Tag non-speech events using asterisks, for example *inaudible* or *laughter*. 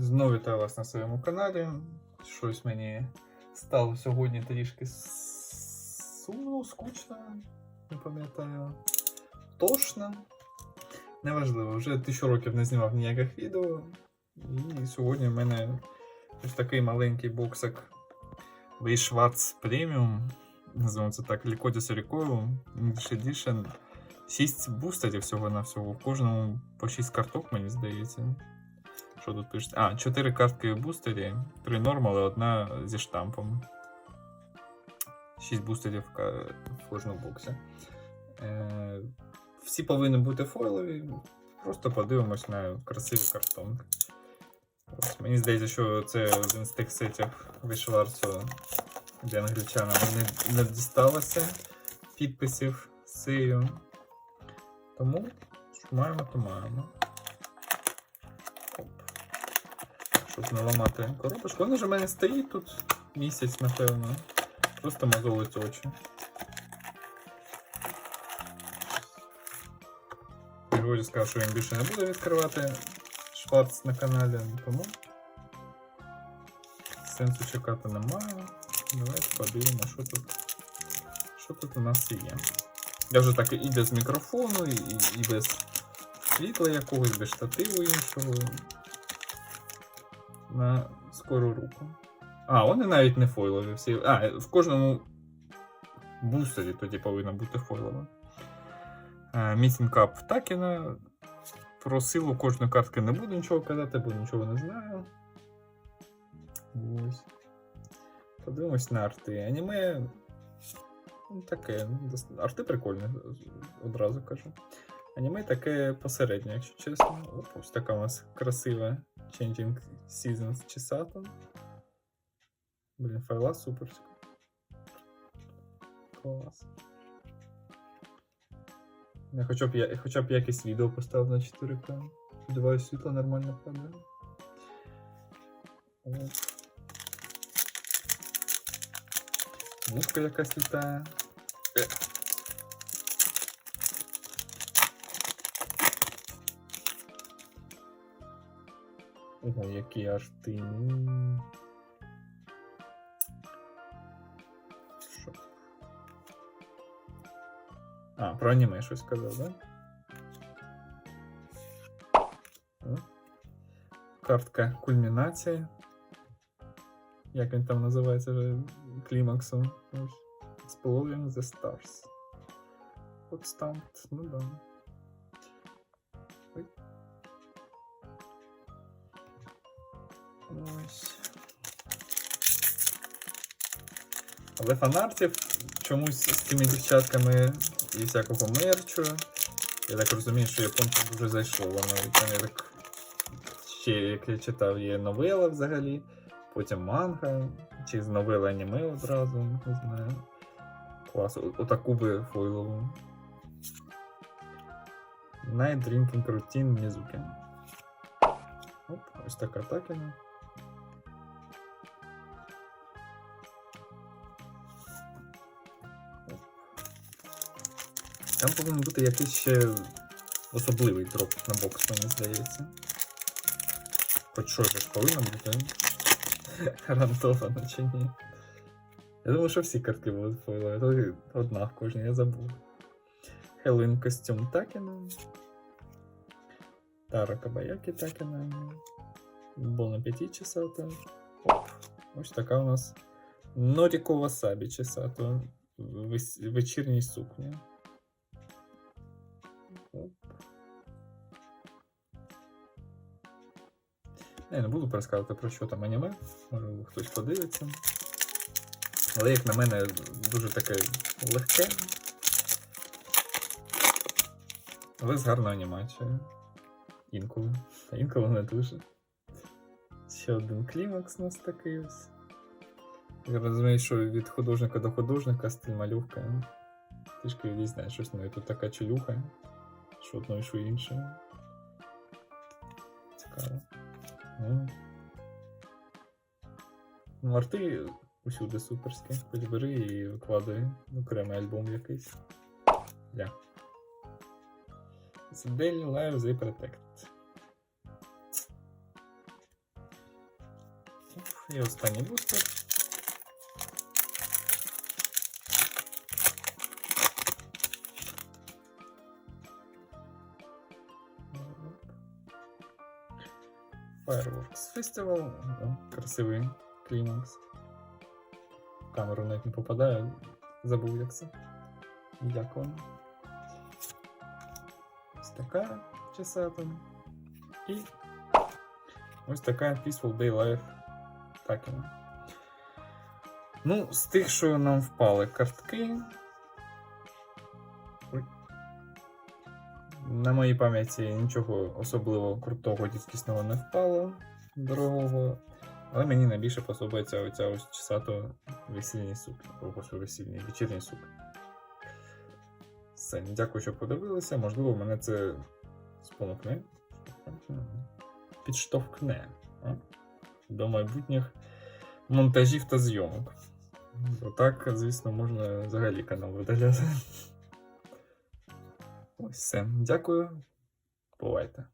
Знову вітаю вас на своєму каналі. Щось мені стало сьогодні трішки сумно, скучно, не пам'ятаю. Тошно. Неважливо, вже тисячу років не знімав ніяких відео. І сьогодні в мене ось такий маленький боксик Schwarz Premium. Називаємо це так, Liquidus Recoil English Edition. 6 бустерів всього на всього. В кожному по 6 карток, мені здається. Що тут пишуть? А, 4 картки в бустері, 3 нормали, одна зі штампом. 6 бустерів в кожному боксі. Е, всі повинні бути фойлові. Просто подивимось на красиві картонки. Ось, мені здається, що це один з тих сетів Вишварцу, де англічанам не, не дісталося підписів з цією. Тому що маємо, то маємо. Щоб не ламати коробочку. Воно ж у мене стоїть тут місяць, напевно. Просто мозолить очі. Григорій сказав, що він більше не буде відкривати шварц на каналі, тому сенсу чекати немає. Давайте подивимося, що тут, що тут у нас є. Я вже так і без мікрофону, і, і без світла якогось, без штативу іншого. На скору руку. А, вони навіть не фойлові всі. А, в кожному бустері тоді повинна бути фойлова. Мітінг кап Такіна. Про силу кожної картки не буду нічого казати, бо нічого не знаю. Ось. Подивимось на арти. Аніме. Ну, таке. Арти прикольні, одразу кажу. Аніме таке посереднє, якщо чесно. Ось така у нас красива Changing Seasons Чесата. Блін, файла суперська. Клас. Я хоча б, я, хоча б якесь відео поставив на 4К. Сподіваюсь, світло нормально падає. Мушка якась літає. Е. Ого, які арти. Що? А, про аніме щось сказав, да? Картка кульмінації. Як він там називається вже клімаксом. Exploding the Stars. От стампт, ну да. Ой. Ось. Але фанартів чомусь з цими дівчатками і всякого мерчу. Я так розумію, що японцям дуже зайшло воно. І там я так ще, як я читав, є новела взагалі, потім манга, чи з новели аніме одразу, не знаю. Клас, отаку би фойлову. Night Drinking Routine Мізуки. Оп, ось така такіна. Там повинен бути якийсь ще особливий дроп на бокс, мені здається. Хоч щось ж повинно бути. *laughs* Гарантовано чи ні. Я думаю, що всі картки будуть фойлові. Одна в кожній, я забув. Хеллоуін костюм Такіна. Тара Кабаяки Такіна. Бона 5 часата. Оп. Ось така у нас Норіко Васабі часата. В вес- вечірній сукні. Я не буду пересказувати про що там аніме, може хтось подивиться. Але, як на мене, дуже таке легке. Але з гарною анімацією. Інколи. А інколи не дуже. Ще один клімакс у нас такий ось. Я розумію, що від художника до художника стиль малювка. Трішки відрізняє щось ну, і тут така чолюха, що одно і що інше. Цікаво. Ну, ну арти усюди суперські. Хоч бери і викладай окремий альбом якийсь. Ля. Daily Live The Protect. І останній бустер. Fireworks Festival. О, красивий клімакс. Камеру навіть не попадає. Забув як це. Як воно. Ось така часата. І ось така Peaceful Day Life. І. Ну, з тих, що нам впали картки. На моїй пам'яті нічого особливо крутого дідкісного не впало, дорогого. Але мені найбільше подобається оця ось часато весільний суп. Ого, весільний, вечірній суп. Все, дякую, що подивилися. Можливо, мене це спонукне. Підштовхне до майбутніх монтажів та зйомок. Бо так, звісно, можна взагалі канал видаляти. Ось все. Дякую. Бувайте.